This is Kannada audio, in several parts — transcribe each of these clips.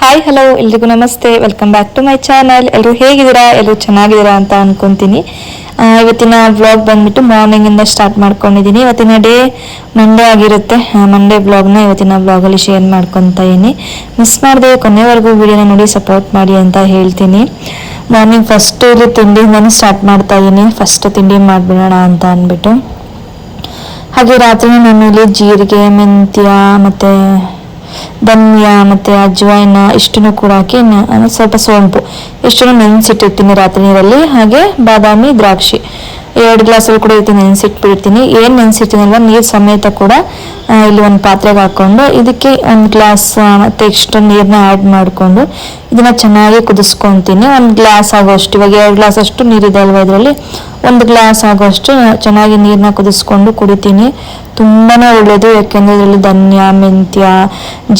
ಹಾಯ್ ಹಲೋ ಎಲ್ರಿಗೂ ನಮಸ್ತೆ. Welcome back to my channel ಎಲ್ಲರೂ ಹೇಗಿದ್ದೀರಾ? ಎಲ್ಲರೂ ಚೆನ್ನಾಗಿದ್ದೀರಾ ಅಂತ ಅನ್ಕೊಂತೀನಿ. ಇವತ್ತಿನ ವ್ಲಾಗ್ ಬಂದ್ಬಿಟ್ಟು ಮಾರ್ನಿಂಗ್ ಇಂದ ಸ್ಟಾರ್ಟ್ ಮಾಡ್ಕೊಂಡಿದ್ದೀನಿ. ಇವತ್ತಿನ ಡೇ ಮಂಡೇ ಆಗಿರುತ್ತೆ. ಮಂಡೇ ವ್ಲಾಗ್ನ ಇವತ್ತಿನ ವ್ಲಾಗಲ್ಲಿ ಶೇರ್ ಮಾಡ್ಕೊತಾ ಇದೀನಿ ಮಿಸ್ ಮಾಡಿದೆ, ಕೊನೆವರೆಗೂ ವಿಡಿಯೋನ ನೋಡಿ ಸಪೋರ್ಟ್ ಮಾಡಿ ಅಂತ ಹೇಳ್ತೀನಿ. ಮಾರ್ನಿಂಗ್ ಫಸ್ಟ್ ಇಲ್ಲಿ ತಿಂಡಿಯಿಂದನೇ ಸ್ಟಾರ್ಟ್ ಮಾಡ್ತಾ ಇದ್ದೀನಿ. ಫಸ್ಟ್ ತಿಂಡಿ ಮಾಡಿಬಿಡೋಣ ಅಂತ ಅಂದ್ಬಿಟ್ಟು ಹಾಗೆ ರಾತ್ರಿ ನಾನು ಇಲ್ಲಿ ಜೀರಿಗೆ, ಮೆಂತ್ಯ ಮತ್ತೆ ಧನ್ಯ ಮತ್ತೆ ಅಜ್ವಾಯಿನ ಇಷ್ಟನ್ನು ಕೂಡ ಹಾಕಿ ಸ್ವಲ್ಪ ಸೋಂಪು. ಇಷ್ಟನ್ನು ನೆನೆಸಿಟ್ಟಿರ್ತೀನಿ ರಾತ್ರಿ ನೀರಲ್ಲಿ. ಹಾಗೆ ಬಾದಾಮಿ, ದ್ರಾಕ್ಷಿ. ಎರಡು ಗ್ಲಾಸಲ್ಲಿ ಕೂಡ ಇರ್ತೀನಿ ನೆನೆಸಿಟ್ಬಿಡ್ತೀನಿ. ಏನು ನೆನೆಸಿರ್ತೀನಲ್ವ ನೀರು ಸಮೇತ ಕೂಡ ಇಲ್ಲಿ ಒಂದು ಪಾತ್ರೆಗೆ ಹಾಕೊಂಡು ಇದಕ್ಕೆ ಒಂದು ಗ್ಲಾಸ್ ಮತ್ತೆ ಎಕ್ಸ್ಟ್ರಾ ನೀರನ್ನ ಆ್ಯಡ್ ಮಾಡಿಕೊಂಡು ಇದನ್ನ ಚೆನ್ನಾಗಿ ಕುದಿಸ್ಕೊತೀನಿ. ಒಂದು ಗ್ಲಾಸ್ ಆಗೋಷ್ಟು, ಇವಾಗ ಎರಡು ಗ್ಲಾಸ್ ಅಷ್ಟು ನೀರಿದೆ ಅಲ್ವಾ ಇದರಲ್ಲಿ? ಒಂದು ಗ್ಲಾಸ್ ಆಗೋಷ್ಟು ಚೆನ್ನಾಗಿ ನೀರನ್ನ ಕುದಿಸ್ಕೊಂಡು ಕುಡಿತೀನಿ. ತುಂಬಾ ಒಳ್ಳೆಯದು ಯಾಕೆಂದರೆ ಇದರಲ್ಲಿ ಧನ್ಯ, ಮೆಂತ್ಯ,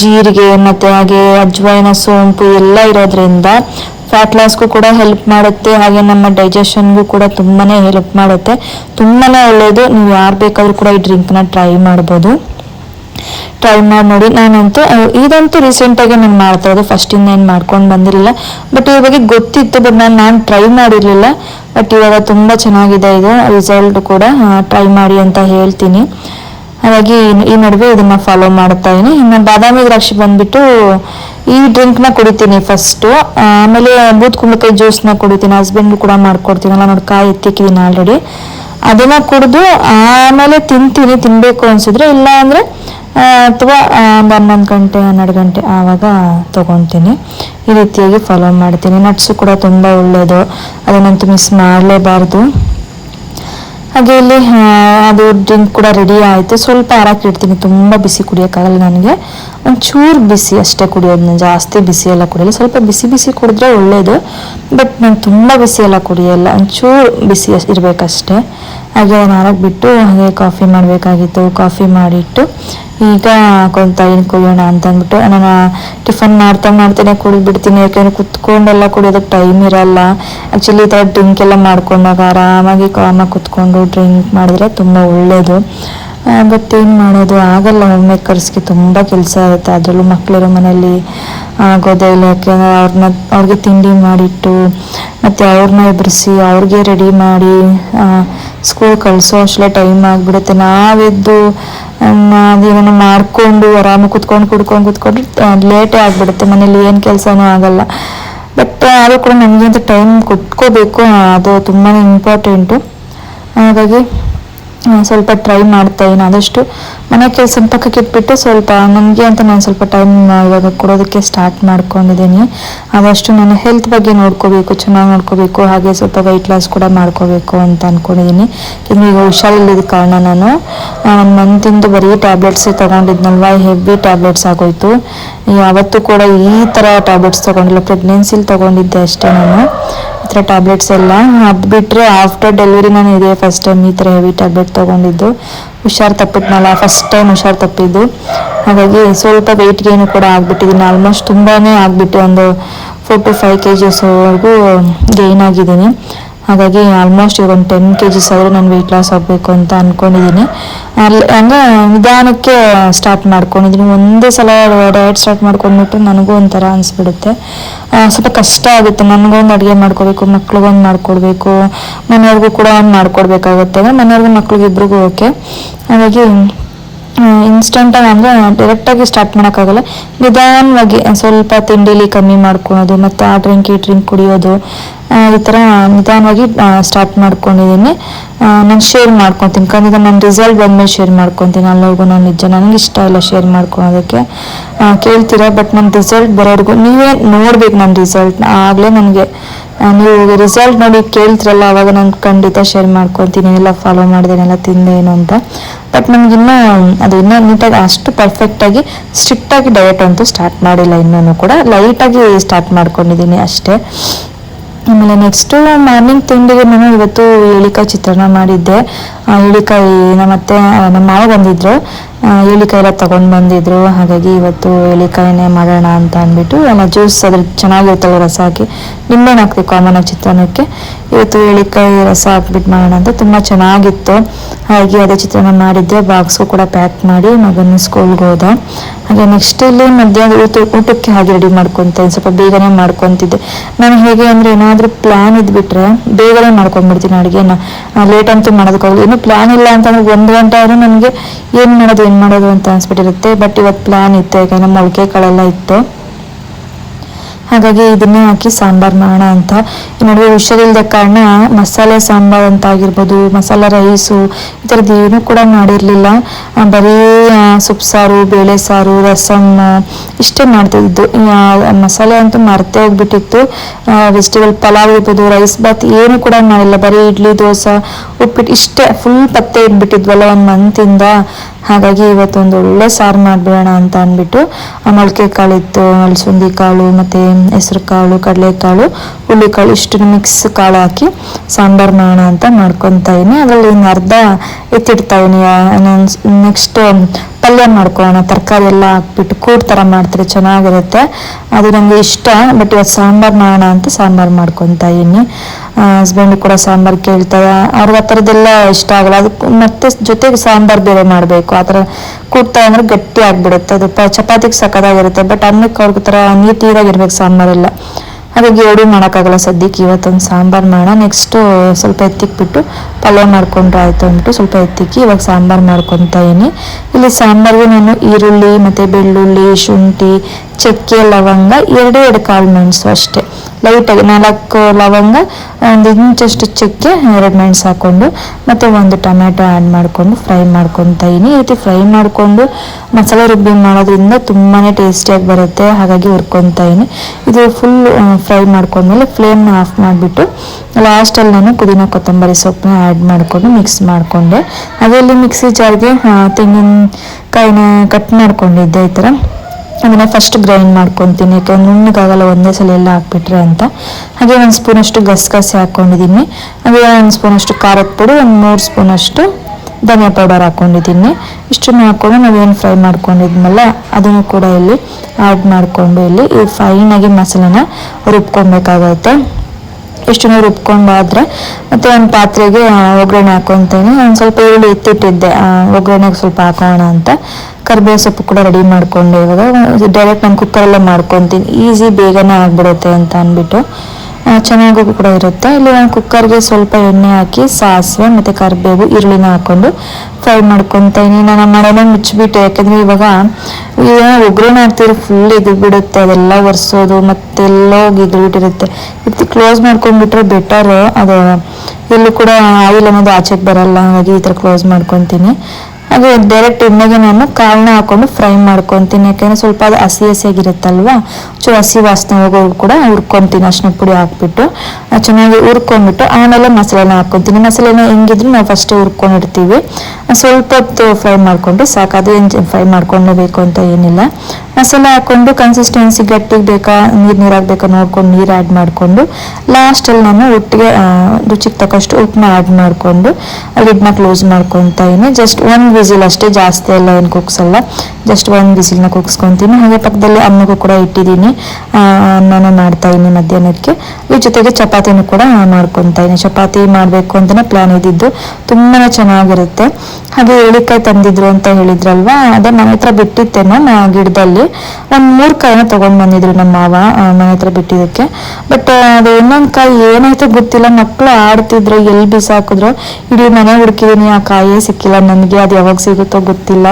ಜೀರಿಗೆ, ಮತ್ತು ಹಾಗೆ ಅಜ್ವಾಯಿನ ಸೋಂಪು ಎಲ್ಲ ಇರೋದ್ರಿಂದ ಫ್ಯಾಟ್ ಲಾಸ್ಗೂ ಕೂಡ ಹೆಲ್ಪ್ ಮಾಡುತ್ತೆ. ಹಾಗೆ ನಮ್ಮ ಡೈಜೆಷನ್ಗೂ ಕೂಡ ತುಂಬಾ ಹೆಲ್ಪ್ ಮಾಡುತ್ತೆ. ತುಂಬಾ ಒಳ್ಳೆಯದು ನೀವು ಯಾರು ಬೇಕಾದರೂ ಕೂಡ ಈ ಡ್ರಿಂಕ್ನ ಟ್ರೈ ಮಾಡ್ಬೋದು. ಟ್ರೈ ಮಾಡಿ ನೋಡಿ ನಾನಂತೂ ಇದಂತೂ ರೀಸೆಂಟಾಗಿ ನಾನು ಮಾಡ್ತಾ ಇರೋದು. ಫಸ್ಟಿಂದ ಏನು ಮಾಡ್ಕೊಂಡು ಬಂದಿರಲಿಲ್ಲ. ಬಟ್ ಇದ್ರ ಬಗ್ಗೆ ಗೊತ್ತಿತ್ತು ಬಟ್ ನಾನು ನಾನು ಟ್ರೈ ಮಾಡಿರಲಿಲ್ಲ. ಬಟ್ ಇವಾಗ ತುಂಬ ಚೆನ್ನಾಗಿದೆ ಇದು ರಿಸಲ್ಟ್ ಕೂಡ. ಟ್ರೈ ಮಾಡಿ ಅಂತ ಹೇಳ್ತೀನಿ. ಹಾಗಾಗಿ ಈ- ನಡುವೆ ಇದನ್ನ ಫಾಲೋ ಮಾಡ್ತಾ ಇದೀನಿ ಇನ್ನು ಬಾದಾಮಿ ದ್ರಾಕ್ಷಿ ಬಂದ್ಬಿಟ್ಟು ಈ ಡ್ರಿಂಕ್ನ ಕುಡಿತೀನಿ ಫಸ್ಟು ಆಮೇಲೆ ಬೂದ್ ಕುಂಬಳಕಾಯಿ ಜ್ಯೂಸ್ನ ಕುಡಿತೀನಿ. ಹಸ್ಬೆಂಡ್ ಕೂಡ ಮಾಡ್ಕೊಡ್ತೀನಲ್ಲ, ನೋಡಿ ಕಾಯಿ ಎತ್ತಿಕ್ಕಿದ್ದೀನಿ ಆಲ್ರೆಡಿ ಅದನ್ನ ಕುಡಿದು ಆಮೇಲೆ ತಿಂತೀನಿ. ತಿನ್ಬೇಕು ಅನಿಸಿದ್ರೆ, ಇಲ್ಲ ಅಂದ್ರೆ ಅಥವಾ ಒಂದು ಹನ್ನೊಂದು ಗಂಟೆ, ಹನ್ನೆರಡು ಗಂಟೆ ಆವಾಗ ತೊಗೊತೀನಿ. ಈ ರೀತಿಯಾಗಿ ಫಾಲೋ ಮಾಡ್ತೀನಿ. ನಟ್ಸು ಕೂಡ ತುಂಬ ಒಳ್ಳೆಯದು ಅದನ್ನಂತೂ ಮಿಸ್ ಮಾಡಲೇಬಾರ್ದು. ಹಾಗೆ ಇಲ್ಲಿ ಅದು ಡ್ರಿಂಕ್ ಕೂಡ ರೆಡಿ ಆಯಿತು. ಸ್ವಲ್ಪ ಇಡ್ತೀನಿ. ತುಂಬ ಬಿಸಿ ಕುಡಿಯೋಕ್ಕಾಗಲ್ಲ ನನಗೆ. ಒಂಚೂರು ಬಿಸಿ ಅಷ್ಟೇ ಕುಡಿಯೋದು. ನಾನು ಜಾಸ್ತಿ ಬಿಸಿ ಎಲ್ಲ ಕುಡಿಯಲ್ಲ. ಸ್ವಲ್ಪ ಬಿಸಿ ಬಿಸಿ ಕುಡಿದ್ರೆ ಒಳ್ಳೆಯದು ಬಟ್ ನಾನು ತುಂಬ ಬಿಸಿ ಎಲ್ಲ ಕುಡಿಯಲ್ಲ. ಒಂಚೂರು ಬಿಸಿ ಇರಬೇಕಷ್ಟೇ. ಹಾಗೆ ಅದನ್ನ ಆರಕ್ಕೆ ಬಿಟ್ಟು, ಹಾಗೆ ಕಾಫಿ ಮಾಡಬೇಕಾಗಿತ್ತು. ಕಾಫಿ ಮಾಡಿಟ್ಟು ಈಗ ಕೊಂತ ಏನು ಕುಡಿಯೋಣ ಅಂತ ಅಂದ್ಬಿಟ್ಟು ನಾನು ಟಿಫನ್ ಮಾಡ್ತಾ ಮಾಡ್ತಾನೆ ಕುಡಿದ್ಬಿಡ್ತೀನಿ. ಯಾಕೆಂದ್ರೆ ಕುತ್ಕೊಂಡೆಲ್ಲ ಕುಡಿಯೋದಕ್ಕೆ ಟೈಮ್ ಇರಲ್ಲ. ಆ್ಯಕ್ಚುಲಿ ಈ ಥರ ಡ್ರಿಂಕ್ ಎಲ್ಲ ಮಾಡ್ಕೊಂಡಾಗ ಆರಾಮಾಗಿ ಕಾಮ ಕುತ್ಕೊಂಡು ಡ್ರಿಂಕ್ ಮಾಡಿದ್ರೆ ತುಂಬ ಒಳ್ಳೆಯದು ಬಟ್ ಏನು ಮಾಡೋದು? ಆಗಲ್ಲ. ಹೋಮ್ ಮೇಕರ್ಸ್ಗೆ ತುಂಬ ಕೆಲಸ ಇರುತ್ತೆ. ಅದರಲ್ಲೂ ಮಕ್ಕಳಿರೋ ಮನೆಯಲ್ಲಿ ಆಗೋದೇ ಇಲ್ಲ. ಯಾಕೆಂದ್ರೆ ಅವ್ರನ್ನ, ಅವ್ರಿಗೆ ತಿಂಡಿ ಮಾಡಿಟ್ಟು, ಮತ್ತು ಅವ್ರನ್ನ ಎಬ್ಬರಿಸಿ ಅವ್ರಿಗೆ ರೆಡಿ ಮಾಡಿ ಸ್ಕೂಲ್ ಕಳಿಸೋ ಅಷ್ಟೇ ಟೈಮ್ ಆಗಿಬಿಡುತ್ತೆ. ನಾವೆದ್ದು ಅದೇನೋ ಮಾಡಿಕೊಂಡು ಆರಾಮಾಗಿ ಕುತ್ಕೊಂಡು, ಕುಡ್ಕೊಂಡು, ಕುತ್ಕೊಂಡು ಲೇಟೇ ಆಗಿಬಿಡುತ್ತೆ. ಮನೇಲಿ ಏನು ಕೆಲಸನೂ ಆಗಲ್ಲ. ಬಟ್ ಆದರೂ ಕೂಡ ನನಗೆ ಅಂತ ಟೈಮ್ ಕೊಟ್ಕೋಬೇಕು. ಅದು ತುಂಬಾ ಇಂಪಾರ್ಟೆಂಟು ಹಾಗಾಗಿ ಸ್ವಲ್ಪ ಟ್ರೈ ಮಾಡ್ತಾ ಇನ್ನು ಆದಷ್ಟು ಮನೆ ಕೆಲಸ ಪಕ್ಕಕ್ಕೆ ಇಟ್ಬಿಟ್ಟು ಸ್ವಲ್ಪ ನನಗೆ ಅಂತ ನಾನು ಸ್ವಲ್ಪ ಟೈಮ್ ಇವಾಗ ಕೊಡೋದಕ್ಕೆ ಸ್ಟಾರ್ಟ್ ಮಾಡ್ಕೊಂಡಿದ್ದೀನಿ ಆದಷ್ಟು ನಾನು ಹೆಲ್ತ್ ಬಗ್ಗೆ ನೋಡ್ಕೋಬೇಕು, ಚೆನ್ನಾಗಿ ನೋಡ್ಕೋಬೇಕು, ಹಾಗೆ ಸ್ವಲ್ಪ ವೆಯ್ಟ್ ಲಾಸ್ ಕೂಡ ಮಾಡ್ಕೋಬೇಕು ಅಂತ ಅಂದ್ಕೊಂಡಿದ್ದೀನಿ ಇನ್ನು ಈಗ ಹುಷಾರಿಲ್ಲದ ಕಾರಣ ನಾನು ಒಂದು ಮಂತಿಂದು ಬರೀ ಟ್ಯಾಬ್ಲೆಟ್ಸ್ ತೊಗೊಂಡಿದ್ನಲ್ವ ಹೆವಿ ಟ್ಯಾಬ್ಲೆಟ್ಸ್ ಆಗೋಯ್ತು. ಯಾವತ್ತೂ ಕೂಡ ಈ ಥರ ಟ್ಯಾಬ್ಲೆಟ್ಸ್ ತೊಗೊಂಡಿಲ್ಲ ಪ್ರೆಗ್ನೆನ್ಸಿಲಿ ತೊಗೊಂಡಿದ್ದೆ ಅಷ್ಟೇ ನಾನು. ಈ ಥರ ಟ್ಯಾಬ್ಲೆಟ್ಸ್ ಎಲ್ಲ. ಅದು ಬಿಟ್ಟರೆ ಆಫ್ಟರ್ ಡೆಲಿವರಿ ನಾನು ಇದೆ ಫಸ್ಟ್ ಟೈಮ್ ಈ ಥರ ಹೆವಿ ಟ್ಯಾಬ್ಲೆಟ್ ತೊಗೊಂಡಿದ್ದು. ಹುಷಾರು ತಪ್ಪಿದ್ನಲ್ಲ ಫಸ್ಟ್ ಟೈಮ್ ಹುಷಾರು ತಪ್ಪಿದ್ದು. ಹಾಗಾಗಿ ಸ್ವಲ್ಪ ವೆಯ್ಟ್ ಗೇನು ಕೂಡ ಆಗಿಬಿಟ್ಟಿದ್ದೀನಿ. ಆಲ್ಮೋಸ್ಟ್ ತುಂಬಾ ಆಗಿಬಿಟ್ಟು ಒಂದು ಫೋರ್ ಟು ಫೈವ್ ಕೆ ಜಿಸ್ವರೆಗೂ ಗೇನ್ ಆಗಿದ್ದೀನಿ. ಹಾಗಾಗಿ ಆಲ್ಮೋಸ್ಟ್ ಈಗ ಒಂದು ಟೆನ್ ಕೆ ಜಿಸ್ ಆದರೂ ನಾನು ವೆಯ್ಟ್ ಲಾಸ್ ಆಗಬೇಕು ಅಂತ ಅಂದ್ಕೊಂಡಿದ್ದೀನಿ ಅಲ್ಲಿ ಹಂಗೆ ನಿಧಾನಕ್ಕೆ ಸ್ಟಾರ್ಟ್ ಮಾಡ್ಕೊಂಡಿದ್ದೀನಿ ಒಂದೇ ಸಲ ಡಯಟ್ ಸ್ಟಾರ್ಟ್ ಮಾಡ್ಕೊಂಡ್ಬಿಟ್ರೆ ನನಗೂ ಒಂಥರ ಅನಿಸ್ಬಿಡುತ್ತೆ. ಸ್ವಲ್ಪ ಕಷ್ಟ ಆಗುತ್ತೆ. ನನಗೊಂದು ಅಡುಗೆ ಮಾಡ್ಕೋಬೇಕು, ಮಕ್ಳಿಗೊಂದು ಮಾಡ್ಕೊಡ್ಬೇಕು. ಮನೆಯವ್ರಿಗೂ ಕೂಡ ಒಂದು ಮಾಡ್ಕೊಡ್ಬೇಕಾಗುತ್ತೆ. ಅಂದರೆ ಮನೆಯವ್ರಿಗೂ ಮಕ್ಳಿಗೆ ಇಬ್ರಿಗೂ ಓಕೆ ಹಾಗಾಗಿ ಇನ್ಸ್ಟಂಟಾಗಿ ಅಂದರೆ ಡೈರೆಕ್ಟಾಗಿ ಸ್ಟಾರ್ಟ್ ಮಾಡೋಕ್ಕಾಗಲ್ಲ. ನಿಧಾನವಾಗಿ ಸ್ವಲ್ಪ ತಿಂಡಿಲಿ ಕಮ್ಮಿ ಮಾಡ್ಕೊಳೋದು, ಮತ್ತು ಆ ಡ್ರಿಂಕ್ ಈ ಡ್ರಿಂಕ್ ಕುಡಿಯೋದು ಈ ಥರ ನಿಧಾನವಾಗಿ ಸ್ಟಾರ್ಟ್ ಮಾಡ್ಕೊಂಡಿದ್ದೀನಿ. ನಾನು ಶೇರ್ ಮಾಡ್ಕೊತೀನಿ. ಖಂಡಿತ ನನ್ನ ರಿಸಲ್ಟ್ ಬಂದಮೇಲೆ ಶೇರ್ ಮಾಡ್ಕೊತೀನಿ. ಎಲ್ಲರಿಗೂ ನಾನು ನಿಜ, ನನಗೆ ಇಷ್ಟ ಇಲ್ಲ ಶೇರ್ ಮಾಡ್ಕೊಳೋದಕ್ಕೆ. ಕೇಳ್ತೀರ ಬಟ್ ನನ್ನ ರಿಸಲ್ಟ್ ಬರೋರ್ಗು ನೀವೇ ನೋಡ್ಬೇಕು ನನ್ನ ರಿಸಲ್ಟ್ ಆಗಲೇ ನನಗೆ ನೀವು ರಿಸಲ್ಟ್ ನೋಡಿ ಕೇಳ್ತಿರಲ್ಲ, ಅವಾಗ ನಾನು ಖಂಡಿತ ಶೇರ್ ಮಾಡ್ಕೊತೀನಿ, ಎಲ್ಲ ಫಾಲೋ ಮಾಡಿದೇನೆಲ್ಲ ತಿಂದೇನು ಅಂತ. ಬಟ್ ನನಗಿನ್ನೂ ಅದು ಇನ್ನೂ ನೀಟಾಗಿ ಅಷ್ಟು ಪರ್ಫೆಕ್ಟಾಗಿ ಸ್ಟ್ರಿಕ್ಟಾಗಿ ಡಯಟ್ ಅಂತೂ ಸ್ಟಾರ್ಟ್ ಮಾಡಿಲ್ಲ ಇನ್ನೂ ಕೂಡ. ಲೈಟಾಗಿ ಸ್ಟಾರ್ಟ್ ಮಾಡ್ಕೊಂಡಿದ್ದೀನಿ ಅಷ್ಟೇ. ಆಮೇಲೆ ನೆಕ್ಸ್ಟು ಮಾರ್ನಿಂಗ್ ತಿಂಡಿಗೆ ನಾನು ಇವತ್ತು ಏಳಿಕಾಯಿ ಚಿತ್ರಾನ್ನ ಮಾಡಿದ್ದೆ. ಏಳಿಕಾಯಿ ನಮ್ಮ ಅತ್ತೆ ನಮ್ಮ ಮಾವ ಬಂದಿದ್ರು. ಏಳಿಕಾಯಿ ಎಲ್ಲ ತಗೊಂಡು ಬಂದಿದ್ರು. ಹಾಗಾಗಿ ಇವತ್ತು ಏಳಿಕಾಯಿನೇ ಮಾಡೋಣ ಅಂತ ಅಂದ್ಬಿಟ್ಟು ಎಲ್ಲ ಜ್ಯೂಸ್ ಅದ್ರ ಚೆನ್ನಾಗಿರುತ್ತಲ್ಲ ರಸ ಹಾಕಿ, ನಿಂಬೆಹಣ್ಣು ಹಾಕ್ತೀವಿ ಕಾಮನ್ ಚಿತ್ರಾನ್ನಕ್ಕೆ ಇವತ್ತು ಏಳಿಕಾಯಿ ರಸ ಹಾಕ್ಬಿಟ್ಟು ಮಾಡೋಣ ಅಂತ ತುಂಬ ಚೆನ್ನಾಗಿತ್ತು. ಹಾಗೆ ಅದೇ ಚಿತ್ರಾನ್ನ ಮಾಡಿದ್ದೆ ಬಾಕ್ಸು ಕೂಡ ಪ್ಯಾಕ್ ಮಾಡಿ ಮಗನ ಸ್ಕೂಲ್ಗೆ ಹೋದ. ಹಾಗೆ ನೆಕ್ಸ್ಟ್ ಅಲ್ಲಿ ಮಧ್ಯಾಹ್ನ ಊಟ, ಊಟಕ್ಕೆ ಹಾಗೆ ರೆಡಿ ಮಾಡ್ಕೊತ ಸ್ವಲ್ಪ ಬೇಗನೆ ಮಾಡ್ಕೊತಿದ್ದೆ. ನಾನು ಹೇಗೆ ಅಂದರೆ ಏನಾದರೂ ಪ್ಲ್ಯಾನ್ ಇದ್ಬಿಟ್ರೆ ಬೇಗನೆ ಮಾಡ್ಕೊಂಡ್ಬಿಡ್ತೀನಿ ಅಡುಗೆನ. ಲೇಟ್ ಅಂತೂ ಮಾಡೋದಕ್ಕಾಗಲ್ಲ. ಇನ್ನು ಪ್ಲ್ಯಾನ್ ಇಲ್ಲ ಅಂತಂದ್ರೆ ಒಂದು ಗಂಟೆ ಆದರೂ ನನಗೆ ಏನು ಮಾಡೋದು ಏನು ಮಾಡೋದು ಅಂತ ಅನ್ಸ್ಬಿಟ್ಟಿರುತ್ತೆ. ಬಟ್ ಇವತ್ತು ಪ್ಲ್ಯಾನ್ ಇತ್ತು. ಯಾಕಂದ್ರೆ ಮೊಳಕೆ ಕಾಳೆಲ್ಲ ಇತ್ತು. ಹಾಗಾಗಿ ಇದನ್ನೇ ಹಾಕಿ ಸಾಂಬಾರ್ ಮಾಡೋಣ ಅಂತ. ಈ ನಡುವೆ ಹುಷಾರಿಲ್ಲದ ಕಾರಣ ಮಸಾಲೆ ಸಾಂಬಾರ್ ಅಂತ ಆಗಿರ್ಬೋದು, ಮಸಾಲೆ ರೈಸು, ಈ ಥರದ್ದು ಏನೂ ಕೂಡ ಮಾಡಿರಲಿಲ್ಲ. ಬರೀ ಸೊಪ್ಪು ಸಾರು, ಬೇಳೆ ಸಾರು ರಸಮ್ ಇಷ್ಟೇ ಮಾಡ್ತಿದ್ದು ಮಸಾಲೆ ಅಂತೂ ಮರ್ತೇ ಹೋಗ್ಬಿಟ್ಟಿತ್ತು. ವೆಜಿಟೇಬಲ್ ಪಲಾವ್ ಇರ್ಬೋದು ರೈಸ್ ಬಾತ್ ಏನು ಕೂಡ ಮಾಡಿಲ್ಲ. ಬರೀ ಇಡ್ಲಿ, ದೋಸೆ, ಉಪ್ಪಿಟ್ಟು ಇಷ್ಟೇ. ಫುಲ್ ಪತ್ತೆ ಇಟ್ಬಿಟ್ಟಿದ್ವಲ್ಲ ಒಂದು ಮಂತಿಂದ. ಹಾಗಾಗಿ ಇವತ್ತೊಂದು ಒಳ್ಳೆ ಸಾರು ಮಾಡಿಬಿಡೋಣ ಅಂತ ಅಂದ್ಬಿಟ್ಟು ಮೊಳಕೆ ಕಾಳಿತ್ತು ಅಲಸಂದಿ ಕಾಳು ಮತ್ತು ಹೆಸರು ಕಾಳು ಕಡಲೆಕಾಳು ಹುಳ್ಳಿಕಾಳು ಇಷ್ಟನ್ನು ಮಿಕ್ಸ್ ಕಾಳು ಹಾಕಿ ಸಾಂಬಾರು ಮಾಡೋಣ ಅಂತ ಮಾಡ್ಕೊತಾ ಇದೀನಿ ಅದರಲ್ಲಿ ಒಂದು ಅರ್ಧ ಎತ್ತಿಡ್ತಾ ಇದೀನಿ ನೆಕ್ಸ್ಟ್ ಪಲ್ಯ ಮಾಡ್ಕೊಳ್ಳೋಣ. ತರಕಾರಿ ಎಲ್ಲ ಹಾಕ್ಬಿಟ್ಟು ಕೂಡ್ ಥರ ಮಾಡ್ತಾರೆ ಚೆನ್ನಾಗಿರುತ್ತೆ. ಅದು ನನಗೆ ಇಷ್ಟ ಬಟ್ ಇವತ್ತು ಸಾಂಬಾರು ಮಾಡೋಣ ಅಂತ ಸಾಂಬಾರು ಮಾಡ್ಕೊತಾ ಇದೀನಿ ಹಸ್ಬೆಂಡ್ ಕೂಡ ಸಾಂಬಾರು ಕೇಳ್ತಾರೆ. ಅವ್ರಿಗೆ ಆ ಥರದ್ದೆಲ್ಲ ಇಷ್ಟ ಆಗಲ್ಲ. ಅದಕ್ಕೆ ಮತ್ತೆ ಜೊತೆಗೆ ಸಾಂಬಾರು ಬೇರೆ ಮಾಡಬೇಕು. ಆ ಥರ ಕೂಡ್ತಾ ಅಂದ್ರೆ ಗಟ್ಟಿ ಆಗಿಬಿಡುತ್ತೆ. ಅದು ಪ ಚಪಾತಿಗೆ ಸಕ್ಕದಾಗಿರುತ್ತೆ ಬಟ್ ಅನ್ನಕ್ಕೆ ಅವ್ರಿಗೆ ಥರ ನೀರು ತೀರಾಗಿರ್ಬೇಕು ಸಾಂಬಾರೆಲ್ಲ. ಹಾಗಾಗಿ ಎರಡೂ ಮಾಡೋಕ್ಕಾಗಲ್ಲ ಸದ್ಯಕ್ಕೆ ಇವತ್ತೊಂದು ಸಾಂಬಾರು ಮಾಡೋಣ. ನೆಕ್ಸ್ಟು ಸ್ವಲ್ಪ ಎತ್ತಿಕ್ಬಿಟ್ಟು ಪಲ್ಯ ಮಾಡ್ಕೊಂಡ್ರೆ ಆಯಿತು ಅಂದ್ಬಿಟ್ಟು ಸ್ವಲ್ಪ ಎತ್ತಿಕ್ಕಿ ಇವಾಗ ಸಾಂಬಾರು ಮಾಡ್ಕೊತಾ ಇದೀನಿ ಇಲ್ಲಿ ಸಾಂಬಾರಿಗೆ ನಾನು ಈರುಳ್ಳಿ, ಮತ್ತು ಬೆಳ್ಳುಳ್ಳಿ, ಶುಂಠಿ, ಚಕ್ಕೆ, ಲವಂಗ ಎರಡೇ ಎರಡು ಕಾಳು ಮೆಣಸು ಅಷ್ಟೇ. ಲೈಟಾಗಿ ನಾಲ್ಕು ಲವಂಗ, ಒಂದು ಇಂಚಷ್ಟು ಚಕ್ಕೆ, ಎರಡು ಮೆಣಸು ಹಾಕ್ಕೊಂಡು, ಮತ್ತು ಒಂದು ಟೊಮೆಟೊ ಆ್ಯಡ್ ಮಾಡಿಕೊಂಡು ಫ್ರೈ ಮಾಡ್ಕೊತಾ ಇದ್ದೀನಿ. ಈ ರೀತಿ ಫ್ರೈ ಮಾಡಿಕೊಂಡು ಮಸಾಲೆ ರುಬ್ಬಿ ಮಾಡೋದ್ರಿಂದ ತುಂಬಾ ಟೇಸ್ಟಿಯಾಗಿ ಬರುತ್ತೆ. ಹಾಗಾಗಿ ಹುರ್ಕೊತಾ ಇದು ಫುಲ್ ಫ್ರೈ ಮಾಡ್ಕೊಂಡ್ಮೇಲೆ ಫ್ಲೇಮ್ನ ಆಫ್ ಮಾಡಿಬಿಟ್ಟು ಲಾಸ್ಟಲ್ಲಿ ನಾನು ಪುದೀನ, ಕೊತ್ತಂಬರಿ ಸೊಪ್ಪನ್ನ ಆ್ಯಡ್ ಮಾಡಿಕೊಂಡು ಮಿಕ್ಸ್ ಮಾಡಿಕೊಂಡೆ. ಅದರಲ್ಲಿ ಮಿಕ್ಸಿ ಜಾರ್ಗೆ ತೆಂಗಿನಕಾಯಿನ ಕಟ್ ಮಾಡ್ಕೊಂಡಿದ್ದೆ ಈ ಥರ. ಅದನ್ನು ಫಸ್ಟ್ ಗ್ರೈಂಡ್ ಮಾಡ್ಕೊತೀನಿ, ಯಾಕೆಂದ್ರೆ ನುಣ್ಣಗಾಗಲ್ಲ, ಒಂದೇ ಸಲ ಎಲ್ಲ ಹಾಕ್ಬಿಟ್ರೆ ಅಂತ. ಹಾಗೆ ಒಂದು ಸ್ಪೂನಷ್ಟು ಗಸಗಸೆ ಹಾಕ್ಕೊಂಡಿದ್ದೀನಿ ಹಾಗೆ ಒಂದು ಸ್ಪೂನಷ್ಟು ಖಾರದ ಪುಡಿ, ಒಂದು ಮೂರು ಸ್ಪೂನಷ್ಟು ಧನಿಯಾ ಪೌಡರ್ ಹಾಕ್ಕೊಂಡಿದ್ದೀನಿ ಇಷ್ಟನ್ನು ಹಾಕ್ಕೊಂಡು ನಾವೇನು ಫ್ರೈ ಮಾಡ್ಕೊಂಡಿದ್ಮಲ್ಲ ಅದನ್ನು ಕೂಡ ಇಲ್ಲಿ ಆ್ಯಡ್ ಮಾಡಿಕೊಂಡು ಇಲ್ಲಿ ಈ ಫೈನಾಗಿ ಮಸಾಲೆನ ರುಬ್ಕೊಬೇಕಾಗತ್ತೆ. ಇಷ್ಟನ್ನು ರುಬ್ಕೊಂಡಾದರೆ ಮತ್ತೆ ಒಂದು ಪಾತ್ರೆಗೆ ಒಗ್ಗರಣೆ ಹಾಕೊತೀನಿ. ಒಂದು ಸ್ವಲ್ಪ ಈರುಳ್ಳಿ ಎತ್ತಿಟ್ಟಿದ್ದೆ ಒಗ್ಗರಣೆಗೆ ಸ್ವಲ್ಪ ಹಾಕೋಣ ಅಂತ. ಕರಿಬೇವು ಸೊಪ್ಪು ಕೂಡ ರೆಡಿ ಮಾಡ್ಕೊಂಡೆ ಇವಾಗ. ಡೈರೆಕ್ಟ್ ನಾನು ಕುಕ್ಕರಲ್ಲೇ ಮಾಡ್ಕೊತೀನಿ. ಈಸಿ ಬೇಗನೆ ಆಗ್ಬಿಡುತ್ತೆ ಅಂತ ಅಂದ್ಬಿಟ್ಟು. ಚೆನ್ನಾಗೂ ಕೂಡ ಇರುತ್ತೆ. ಇಲ್ಲಿ ನಾನು ಕುಕ್ಕರ್ಗೆ ಸ್ವಲ್ಪ ಎಣ್ಣೆ ಹಾಕಿ, ಸಾಸಿವೆ ಮತ್ತು ಕರಿಬೇವು, ಈರುಳ್ಳಿನ ಹಾಕ್ಕೊಂಡು ಫ್ರೈ ಮಾಡ್ಕೊತೀನಿ. ನಾನು ಮನೇಲೆ ಮುಚ್ಚಿಬಿಟ್ಟೆ ಯಾಕೆಂದರೆ ಇವಾಗ ಏನೋ ಒಗ್ಗರಣೆ ಹಾಕ್ತಿದ್ರೆ ಫುಲ್ ಇದು ಬಿಡುತ್ತೆ. ಅದೆಲ್ಲ ಒರೆಸೋದು, ಮತ್ತೆಲ್ಲೋ ಬಿಟ್ಟಿರುತ್ತೆ. ಇದು ಕ್ಲೋಸ್ ಮಾಡ್ಕೊಂಡ್ಬಿಟ್ರೆ ಬೆಟರ್ ಅದು ಎಲ್ಲೂ ಕೂಡ ಆಯಿಲ್ ಅನ್ನೋದು ಆಚೆಗೆ ಬರಲ್ಲ. ಹಾಗಾಗಿ ಈ ಥರ ಕ್ಲೋಸ್ ಮಾಡ್ಕೊತೀನಿ. ಹಾಗೆ ಡೈರೆಕ್ಟ್ ಎಣ್ಣೆಗೆ ನಾನು ಕಾಳನ್ನ ಹಾಕೊಂಡು ಫ್ರೈ ಮಾಡ್ಕೊತೀನಿ. ಯಾಕಂದ್ರೆ ಸ್ವಲ್ಪ ಅದು ಹಸಿ ಹಸಿಯಾಗಿರುತ್ತಲ್ವಾ? ಚೂರು ಹಸಿ ವಾಸನೆ ಹೋಗೋರು ಕೂಡ ಹುರ್ಕೊತೀನಿ ಅರ್ಶಿನ ಪುಡಿ ಹಾಕ್ಬಿಟ್ಟು. ಚೆನ್ನಾಗಿ ಹುರ್ಕೊಂಡ್ಬಿಟ್ಟು ಆಮೇಲೆ ಮಸಾಲೆನ ಹಾಕ್ಕೊತೀನಿ. ಮಸಾಲೆನ ಹೆಂಗಿದ್ರು ನಾವು ಫಸ್ಟ್ ಹುರ್ಕೊಂಡಿರ್ತೀವಿ. ಸ್ವಲ್ಪ ಹೊತ್ತು ಫ್ರೈ ಮಾಡಿಕೊಂಡ್ರೆ ಸಾಕು. ಅದು ಫ್ರೈ ಫ್ರೈ ಬೇಕು ಅಂತ ಏನಿಲ್ಲ. ಮಸಾಲೆ ಹಾಕ್ಕೊಂಡು ಕನ್ಸಿಸ್ಟೆನ್ಸಿ ಗಟ್ಟಿಗೆ ಬೇಕಾ, ನೀರು ನೀರಾಗಬೇಕಾ ನೋಡ್ಕೊಂಡು ನೀರು ಆ್ಯಡ್ ಮಾಡಿಕೊಂಡು ಲಾಸ್ಟಲ್ಲಿ ನಾನು ಒಟ್ಟಿಗೆ ರುಚಿಗೆ ತಕ್ಕಷ್ಟು ಉಪ್ಪನ್ನ ಆ್ಯಡ್ ಮಾಡಿಕೊಂಡು ಲಿಡ್ನ ಕ್ಲೋಸ್ ಮಾಡ್ಕೊತಾ ಇದ್ದೀನಿ ಜಸ್ಟ್ ಒಂದು ವಿಸಿಲ್ ಅಷ್ಟೇ ಜಾಸ್ತಿ ಎಲ್ಲ ಏನು ಕುಗ್ಸಲ್ಲ ಜಸ್ಟ್ ಒಂದು ವಿಸಿಲ್ನ ಕುಗ್ಸ್ಕೊತೀನಿ ಹಾಗೆ ಪಕ್ಕದಲ್ಲಿ ಅನ್ನಕ್ಕೂ ಕೂಡ ಇಟ್ಟಿದ್ದೀನಿ ನಾನು ಮಾಡ್ತಾ ಇದೀನಿ ಮಧ್ಯಾಹ್ನಕ್ಕೆ. ಈ ಜೊತೆಗೆ ಚಪಾತಿನೂ ಕೂಡ ಮಾಡ್ಕೊತಾ ಇದ್ದೀನಿ ಚಪಾತಿ ಮಾಡಬೇಕು ಅಂತಲೇ ಪ್ಲ್ಯಾನ್ ಇದ್ದಿದ್ದು. ತುಂಬಾ ಚೆನ್ನಾಗಿರುತ್ತೆ. ಹಾಗೆ ಏಳಿಕಾಯಿ ತಂದಿದ್ರು ಅಂತ ಹೇಳಿದ್ರಲ್ವಾ, ಅದೇ ಮನೆ ಹತ್ರ ಆ ಗಿಡದಲ್ಲಿ. ಒಂದು ಮೂರು ಕಾಯಿನ ತಗೊಂಡ್ ಬಂದಿದ್ರು ನಮ್ಮ ಮಾವ ಮನೆ ಹತ್ರ ಬಿಟ್ಟಿದ್ದಕ್ಕೆ. ಬಟ್ ಅದು ಇನ್ನೊಂದು ಕಾಯಿ ಏನಾಯ್ತು ಗೊತ್ತಿಲ್ಲ ಮಕ್ಕಳು ಆಡ್ತಿದ್ರು ಎಲ್ಲಿ ಬಿಸಾಕಿದ್ರು. ಇಡೀ ಮನೆ ಹುಡುಕಿದೀನಿ, ಆ ಕಾಯೇ ಸಿಕ್ಕಿಲ್ಲ ನನಗೆ, ಅದು ಯಾವಾಗ ಸಿಗುತ್ತೋ ಗೊತ್ತಿಲ್ಲ.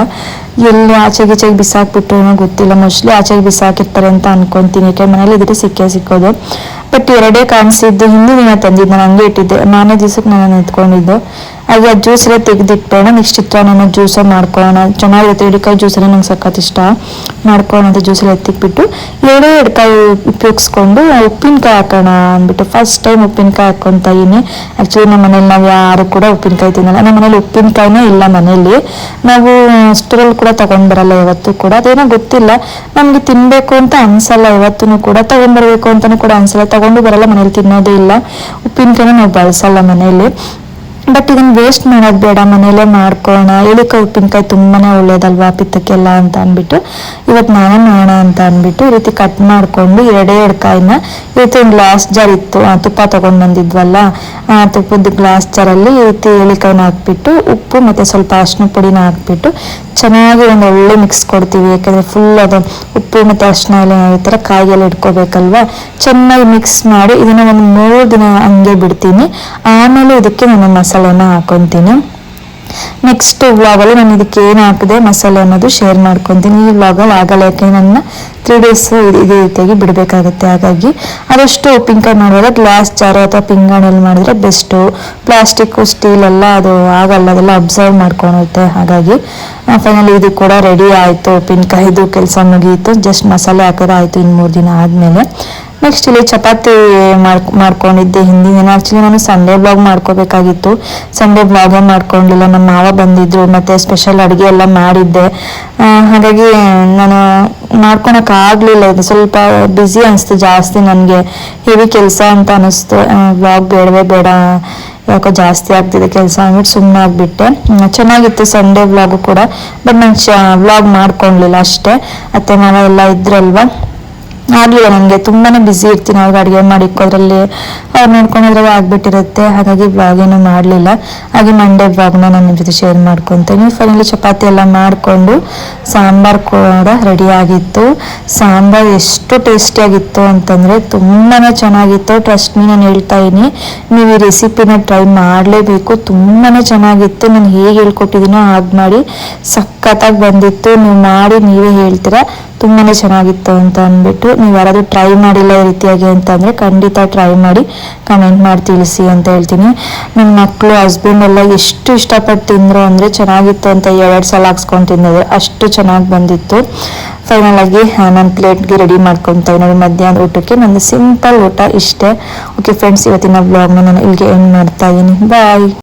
ಎಲ್ಲಿ ಆಚೆಗೆ ಈಚೆಗೆ ಬಿಸಾಕ್ಬಿಟ್ರು ಏನೋ ಗೊತ್ತಿಲ್ಲ, ಮೋಸ್ಟ್ಲಿ ಆಚೆಗೆ ಬಿಸಾಕಿರ್ತಾರೆ ಅಂತ ಅನ್ಕೊಂತೀನಿ. ಯಾಕೆ ಮನೇಲಿ ಇದ್ರೆ ಸಿಕ್ಕೇ ಸಿಕ್ಕೋದು. ಬಟ್ ಎರಡೇ ಕಾಣಿಸಿದ್ದು ಹಿಂದಿನ ದಿನ ತಂದಿದ್ದ ನಾನು ಹಂಗೆ ಇಟ್ಟಿದ್ದೆ. ಮಾರನೇ ದಿವಸಕ್ಕೆ ನಾನು ಎತ್ಕೊಂಡಿದ್ದು. ಹಾಗೆ ಆ ಜ್ಯೂಸ್ ಎಲ್ಲ ತೆಗೆದಿಟ್ಬಿಡೋಣ ನೆಕ್ಸ್ಟ್ ಚಿತ್ರಾನ್ನ ಜ್ಯೂಸ ಮಾಡ್ಕೊಳ್ಳೋಣ. ಚೆನ್ನಾಗಿರುತ್ತೆ ಎಡಿಕಾಯಿ ಜ್ಯೂಸ್ ಎಲ್ಲ ನಂಗೆ ಸಖತ್ ಇಷ್ಟ. ಮಾಡ್ಕೊಳ್ಳೋಣ ಅಂತ ಜ್ಯೂಸ್ ಎಲ್ಲ ಎತ್ತಿಕ್ಬಿಟ್ಟು ಎರಡೇ ಎಡ್ಕಾಯಿ ಉಪಯೋಗಿಸ್ಕೊಂಡು ಉಪ್ಪಿನಕಾಯಿ ಹಾಕೋಣ ಅಂದ್ಬಿಟ್ಟು ಫಸ್ಟ್ ಟೈಮ್ ಉಪ್ಪಿನಕಾಯಿ ಹಾಕ್ಕೊತಾ ಇದೀನಿ. ಆ್ಯಕ್ಚುಲಿ ನಮ್ಮ ಮನೇಲಿ ನಾವು ಯಾರು ಕೂಡ ಉಪ್ಪಿನಕಾಯಿ ತಿನ್ನಲ್ಲ. ನಮ್ಮ ಮನೇಲಿ ಉಪ್ಪಿನಕಾಯಿನೇ ಇಲ್ಲ ಮನೇಲಿ. ನಾವು ಸ್ಟೋರಲ್ಲಿ ಕೂಡ ತಗೊಂಡ್ ಬರಲ್ಲ ಯಾವತ್ತೂ ಕೂಡ. ಅದೇನೋ ಗೊತ್ತಿಲ್ಲ. ನಮಗೆ ತಿನ್ನಬೇಕು ಅಂತ ಅನ್ಸಲ್ಲ ಯಾವತ್ತೂ ಕೂಡ. ತಗೊಂಡ್ಬರ್ಬೇಕು ಅಂತಲೂ ಕೂಡ ಅನ್ಸಲ್ಲ. ತಗೊಂಡು ಬರಲ್ಲ ಮನೇಲಿ ತಿನ್ನೋದೇ ಇಲ್ಲ. ಉಪ್ಪಿನಕಾಯಿನ ನಾವು ಬಳಸಲ್ಲ ಮನೇಲಿ. ಬಟ್ ಇದನ್ನ ವೇಸ್ಟ್ ಮಾಡೋದು ಬೇಡ, ಮನೇಲೇ ಮಾಡ್ಕೋಣ ಎಳಿಕಾಯಿ ಉಪ್ಪಿನಕಾಯಿ ತುಂಬಾನೇ ಒಳ್ಳೇದಲ್ವಾ ಪಿತ್ತಕ್ಕೆಲ್ಲ ಅಂತ ಅಂದ್ಬಿಟ್ಟು. ಇವತ್ತು ನಾನೇ ಮಾಡೋಣ ಅಂತ ಅಂದ್ಬಿಟ್ಟು ಈ ರೀತಿ ಕಟ್ ಮಾಡಿಕೊಂಡು ಎರಡೇ ಎರಡು ಕಾಯಿನ ಈ ಗ್ಲಾಸ್ ಜಾರ್ ಇತ್ತು. ತುಪ್ಪ ತಗೊಂಡ್ ಬಂದಿದ್ವಲ್ಲ, ಆ ತುಪ್ಪದ ಗ್ಲಾಸ್ ಜಾರಲ್ಲಿ ಈ ರೀತಿ ಎಳಿಕಾಯಿನ ಹಾಕ್ಬಿಟ್ಟು, ಉಪ್ಪು ಮತ್ತೆ ಸ್ವಲ್ಪ ಅರಿಶಿನ ಪುಡಿನ ಹಾಕ್ಬಿಟ್ಟು ಚೆನ್ನಾಗಿ ಒಂದು ಒಳ್ಳೆ ಮಿಕ್ಸ್ ಕೊಡ್ತೀವಿ. ಯಾಕಂದ್ರೆ ಫುಲ್ ಅದು ಉಪ್ಪು ಮತ್ತೆ ಅರಿಶಿನ ಎಲ್ಲ ಈ ಥರ ಕಾಯಿಗೆಲ್ಲ ಇಟ್ಕೋಬೇಕಲ್ವಾ? ಚೆನ್ನಾಗಿ ಮಿಕ್ಸ್ ಮಾಡಿ ಇದನ್ನ ಒಂದು ಮೂರು ದಿನ ಹಂಗೆ ಬಿಡ್ತೀನಿ. ಆಮೇಲೆ ಇದಕ್ಕೆ ನಾನು ಮಸಾಲೆನ ಹಾಕೊತೀನಿ. ನೆಕ್ಸ್ಟ್ ವ್ಲಾಗಲ್ಲಿ ನಾನು ಇದಕ್ಕೆ ಏನು ಹಾಕಿದೆ ಮಸಾಲೆ ಅನ್ನೋದು ಶೇರ್ ಮಾಡ್ಕೊತೀನಿ. ಈ ವ್ಲಾಗಲ್ಲಿ ಆಗಲ್ಲ ಯಾಕೆ ನನ್ನ ತ್ರೀ ಡೇಸ್ ಇದೇ ರೀತಿಯಾಗಿ ಬಿಡಬೇಕಾಗುತ್ತೆ. ಹಾಗಾಗಿ ಅದಷ್ಟು ಉಪ್ಪಿನಕಾಯಿ ಮಾಡುವಾಗ ಗ್ಲಾಸ್ ಜಾರು ಅಥವಾ ಪಿಂಗಾಣಲ್ಲಿ ಮಾಡಿದ್ರೆ ಬೆಸ್ಟು. ಪ್ಲಾಸ್ಟಿಕ್ಕು ಸ್ಟೀಲ್ ಎಲ್ಲ ಅದು ಆಗಲ್ಲ, ಅದೆಲ್ಲ ಅಬ್ಸರ್ವ್ ಮಾಡ್ಕೊಳುತ್ತೆ. ಹಾಗಾಗಿ ಫೈನಲಿ ಇದು ಕೂಡ ರೆಡಿ ಆಯಿತು. ಉಪ್ಪಿನಕಾಯಿದು ಕೆಲಸ ಮುಗಿಯಿತು. ಜಸ್ಟ್ ಮಸಾಲೆ ಹಾಕೋದು ಆಯಿತು ಇನ್ನು ಮೂರು ದಿನ ಆದಮೇಲೆ. ನೆಕ್ಸ್ಟ್ ಇಲ್ಲಿ ಚಪಾತಿ ಮಾಡ್ ಮಾಡ್ಕೊಂಡಿದ್ದೆ ಹಿಂದಿನ ದಿನ. ಆ್ಯಕ್ಚುಲಿ ನಾನು ಸಂಡೇ ಬ್ಲಾಗ್ ಮಾಡ್ಕೋಬೇಕಾಗಿತ್ತು. ಸಂಡೇ ಬ್ಲಾಗೇ ಮಾಡ್ಕೊಂಡಿಲ್ಲ. ನಮ್ಮ ಮಾವ ಬಂದಿದ್ರು, ಮತ್ತು ಸ್ಪೆಷಲ್ ಅಡುಗೆ ಎಲ್ಲ ಮಾಡಿದ್ದೆ. ಹಾಗಾಗಿ ನಾನು ಮಾಡ್ಕೊಳಕ್ ಆಗ್ಲಿಲ್ಲ. ಇದು ಸ್ವಲ್ಪ ಬ್ಯುಸಿ ಅನಿಸ್ತು ಜಾಸ್ತಿ ನನಗೆ. ಹೆವಿ ಕೆಲಸ ಅಂತ ಅನಿಸ್ತು. ವ್ಲಾಗ್ ಬೇಡವೇ ಬೇಡ. ಯಾಕೋ ಜಾಸ್ತಿ ಆಗ್ತಿದೆ ಕೆಲಸ ಅಂದ್ಬಿಟ್ಟು ಸುಮ್ಮನೆ ಆಗಿಬಿಟ್ಟೆ. ಚೆನ್ನಾಗಿತ್ತು ಸಂಡೇ ವ್ಲಾಗು ಕೂಡ. ಬಟ್ ನಾನು ವ್ಲಾಗ್ ಮಾಡ್ಕೊಳ್ಲಿಲ್ಲ ಅಷ್ಟೇ. ಅತ್ತೆ ಮಾವ ಎಲ್ಲ ಇದ್ರಲ್ವಾ? ಆಗ್ಲಿಲ್ಲ ನನಗೆ ತುಂಬಾನೇ ಬ್ಯುಸಿ ಇರ್ತೀನಿ. ಅವ್ರಿಗೆ ಅಡುಗೆ ಮಾಡಿಕ್ಕೋದ್ರಲ್ಲಿ ಅವ್ರು ನೋಡ್ಕೊಂಡ್ರೆ ಆಗ್ಬಿಟ್ಟಿರುತ್ತೆ ಹಾಗಾಗಿ ಬ್ಲಾಗ್ ಏನು ಮಾಡಲಿಲ್ಲ. ಹಾಗೆ ಮಂಡೇ ಬ್ಲಾಗ್ನ ನಾನು ನಿಮ್ಮ ಜೊತೆ ಶೇರ್ ಮಾಡ್ಕೊತೀನಿ. ಫೈನಲಿ ಚಪಾತಿ ಎಲ್ಲ ಮಾಡಿಕೊಂಡು ಸಾಂಬಾರ್ ಕೂಡ ರೆಡಿ ಆಗಿತ್ತು. ಸಾಂಬಾರ್ ಎಷ್ಟು ಟೇಸ್ಟಿಯಾಗಿತ್ತು ಅಂತಂದರೆ ತುಂಬಾನೇ ಚೆನ್ನಾಗಿತ್ತು. ಟ್ರಸ್ಟ್ ನಾನು ಹೇಳ್ತಾ ಇದ್ದೀನಿ ನೀವು ಈ ರೆಸಿಪಿನ ಟ್ರೈ ಮಾಡಲೇಬೇಕು. ತುಂಬಾನೇ ಚೆನ್ನಾಗಿತ್ತು. ನಾನು ಹೇಗೆ ಹೇಳ್ಕೊಟ್ಟಿದ್ದೀನೋ ಹಾಗೆ ಮಾಡಿ. ಸಖತ್ತಾಗಿ ಬಂದಿತ್ತು, ನೀವು ಮಾಡಿ, ನೀವೇ ಹೇಳ್ತೀರಾ. ತುಂಬಾ ಚೆನ್ನಾಗಿತ್ತು ಅಂತ ಅಂದ್ಬಿಟ್ಟು ನೀವು ಯಾರಾದರೂ ಟ್ರೈ ಮಾಡಿಲ್ಲ ಈ ರೀತಿಯಾಗಿ ಅಂತಂದರೆ ಖಂಡಿತ ಟ್ರೈ ಮಾಡಿ ಕಮೆಂಟ್ ಮಾಡಿ ತಿಳಿಸಿ ಅಂತ ಹೇಳ್ತೀನಿ. ನನ್ನ ಮಕ್ಕಳು ಹಸ್ಬೆಂಡ್ ಎಲ್ಲ ಎಷ್ಟು ಇಷ್ಟಪಟ್ಟು ತಿಂದರು ಅಂದರೆ ಚೆನ್ನಾಗಿತ್ತು ಅಂತ ಎರಡು ಸಲ ಹಾಕ್ಸ್ಕೊಂಡು ತಿಂದಿದ್ರು. ಅಷ್ಟು ಚೆನ್ನಾಗಿ ಬಂದಿತ್ತು. ಫೈನಲ್ ಆಗಿ ನಾನು ಪ್ಲೇಟ್ಗೆ ರೆಡಿ ಮಾಡ್ಕೊತಾ ಇದ್ದೀನಿ ಮಧ್ಯಾಹ್ನ ಊಟಕ್ಕೆ. ನಂದು ಸಿಂಪಲ್ ಊಟ ಇಷ್ಟೇ. ಓಕೆ ಫ್ರೆಂಡ್ಸ್ ಇವತ್ತಿನ ಬ್ಲಾಗ್ನ ನಾನು ಇಲ್ಲಿಗೆ ಎಂಡ್ ಮಾಡ್ತಾ ಇದ್ದೀನಿ ಬಾಯ್